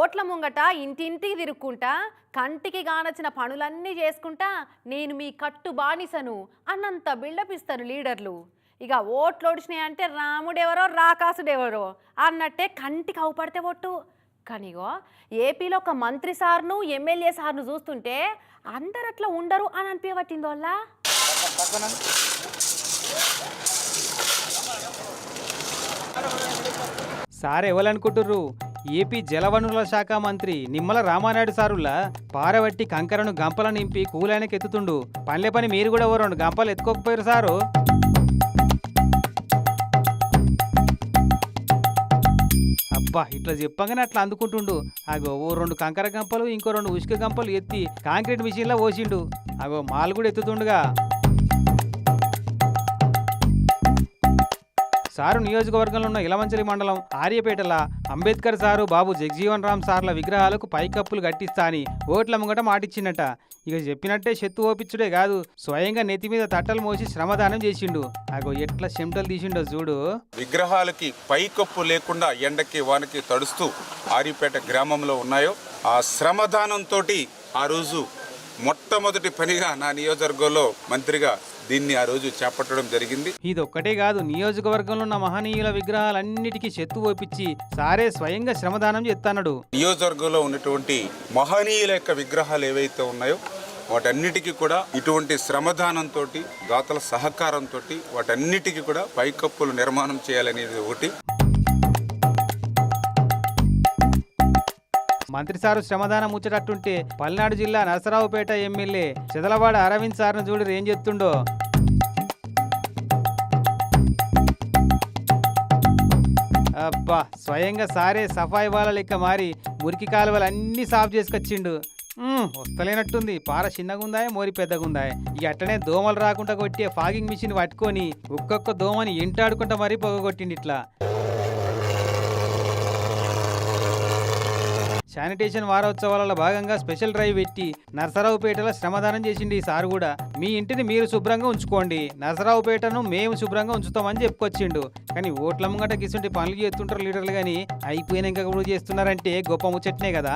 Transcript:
ఓట్ల ముంగట ఇంటింటికి తిరుక్కుంటా కంటికి గానచిన పనులన్నీ చేసుకుంటా నేను మీ కట్టు బానిసను అన్నంత బిల్డప్ ఇస్తారు లీడర్లు. ఇక ఓట్లు ఓడిచినాయి అంటే రాముడెవరో రాకాసుడెవరో అన్నట్టే కంటికి అవుపడితే ఒట్టు కానీగో ఏపీలో ఒక మంత్రి సార్ను ఎమ్మెల్యే సార్ను చూస్తుంటే అందరు అట్లా ఉండరు అని అనిపించబట్టింది వాళ్ళ. సార్ ఎవరనుకుంటుర్రు ఏపీ జలవనరుల శాఖ మంత్రి నిమ్మల రామానాయుడు సారుల్లా పారబట్టి కంకరను గంపల నింపి కూలానికి ఎత్తుతుండు. పనిలే పని మీరు కూడా ఓ రెండు గంపలు ఎత్తుకోకపోయారు సారు. అబ్బా ఇట్లా చెప్పంగానే అట్లా అందుకుంటుండు. అగో ఓ రెండు కంకర గంపలు ఇంకో రెండు ఉసుక గంపలు ఎత్తి కాంక్రీట్ మిషన్లో పోసిండు అగో మాలు కూడా ఎత్తుతుండుగా. సారు నియోజకవర్గంలో ఉన్న ఇలమంచలి మండలం ఆర్యపేటల అంబేద్కర్ సారు బాబు జగజీవన్ రామ్ సార్ల విగ్రహాలకు పైకప్పులు కట్టిస్తా అని ఓట్ల ముంగట మాటిచ్చిండట. ఇక చెప్పినట్టే చెత్తు ఓపించుడే కాదు స్వయంగా నెత్తి మీద తట్టలు మోసి శ్రమదానం చేసిండు. అగో ఎట్లా చెమటలు తీసిండో చూడు. విగ్రహాలకి పైకప్పు లేకుండా ఎండకి వానకి తడుస్తూ ఆరిపేట గ్రామంలో ఉన్నాయో ఆ శ్రమదానంతో ఆ రోజు మొట్టమొదటి పనిగా నా నియోజకవర్గంలో మంత్రిగా దీన్ని ఆ రోజు చేపట్టడం జరిగింది. ఇది ఒక్కటే కాదు నియోజకవర్గంలో ఉన్న మహనీయుల విగ్రహాలన్నిటికీ చెత్తు ఓపించి సారే స్వయంగా శ్రమదానం చేస్తానడు నియోజకవర్గంలో ఉన్నటువంటి మహనీయుల యొక్క విగ్రహాలు ఏవైతే ఉన్నాయో వాటన్నిటికీ కూడా ఇటువంటి శ్రమదానంతో దాతల సహకారంతో వాటన్నిటికీ కూడా పైకప్పులు నిర్మాణం చేయాలనేది ఒకటి. మంత్రి సారు శ్రమదానం ముచ్చటట్టుంటే పల్నాడు జిల్లా నరసరావుపేట ఎమ్మెల్యే చెదలవాడ అరవింద్ సార్ను చూడు ఏం చెప్తుండో. అబ్బా స్వయంగా సారే సఫాయి వాళ్ళ లెక్క మారి మురికి కాలువలు అన్నీ సాఫ్ చేసుకొచ్చిండు. వస్తలేనట్టుంది. పార చిన్నగుందాయే మోరి పెద్దగుందాయే. ఇక అట్టనే దోమలు రాకుండా కొట్టే ఫాగింగ్ మిషన్ పట్టుకొని ఒక్కొక్క దోమని ఎంటాడుకుంటా మరీ పొగగొట్టిండి ఇట్లా శానిటేషన్ వారోత్సవాలలో భాగంగా స్పెషల్ డ్రైవ్ పెట్టి నరసరావుపేటలో శ్రమదానం చేసింది ఈ సారు కూడా. మీ ఇంటిని మీరు శుభ్రంగా ఉంచుకోండి. నరసరావుపేటను మేము శుభ్రంగా ఉంచుతామని చెప్పుకొచ్చిండు. కానీ ఓట్ల ముంగట గిసుంటి పనులు చేస్తుంటారు లీడర్లు కానీ అయిపోయినాక కూడా చేస్తున్నారంటే గొప్ప ముచ్చట్నే కదా.